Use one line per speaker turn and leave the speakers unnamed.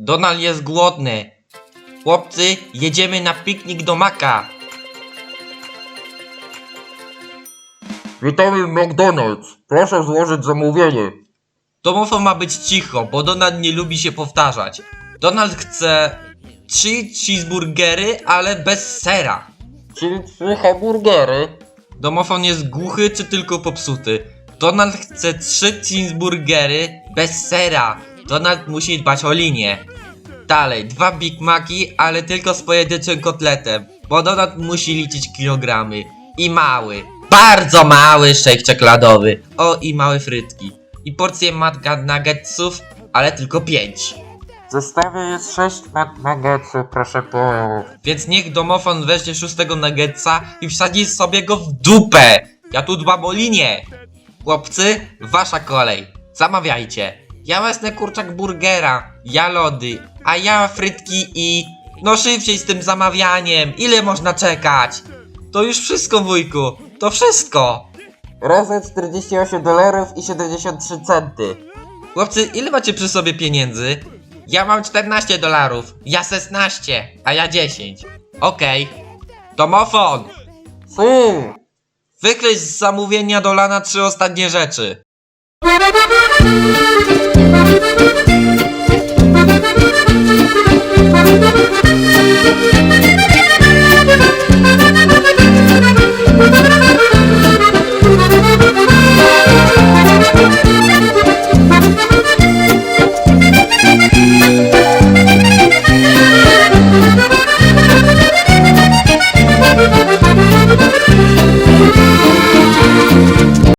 Donald jest głodny. Chłopcy, jedziemy na piknik do Maka.
Witamy w McDonald's. Proszę złożyć zamówienie.
Domofon ma być cicho, bo Donald nie lubi się powtarzać. Donald chce trzy cheeseburgery, ale bez sera.
Czyli trzy hamburgery.
Domofon jest głuchy czy tylko popsuty? Donald chce trzy cheeseburgery bez sera. Donald musi dbać o linię. Dalej, dwa Big Maci, ale tylko z pojedynczym kotletem, bo Donald musi liczyć kilogramy. I mały, bardzo mały shake czekoladowy. O, i małe frytki. I porcję matka nuggetsów, ale tylko pięć.
W zestawie jest sześć McNuggetsów, proszę połów.
Więc niech domofon weźmie szóstego nuggetsa i wsadzi sobie go w dupę. Ja tu dbam o linię. Chłopcy, wasza kolej. Zamawiajcie. Ja wezmę kurczak burgera, ja lody, a ja frytki i... No szybciej z tym zamawianiem, ile można czekać? To już wszystko wujku, to wszystko.
Razem 48 dolarów i 73 centy.
Chłopcy, ile macie przy sobie pieniędzy? Ja mam 14 dolarów, ja 16, a ja 10. Okej. Domofon,
Si.
Wykreś z zamówienia do lana trzy ostatnie rzeczy.
Thank you.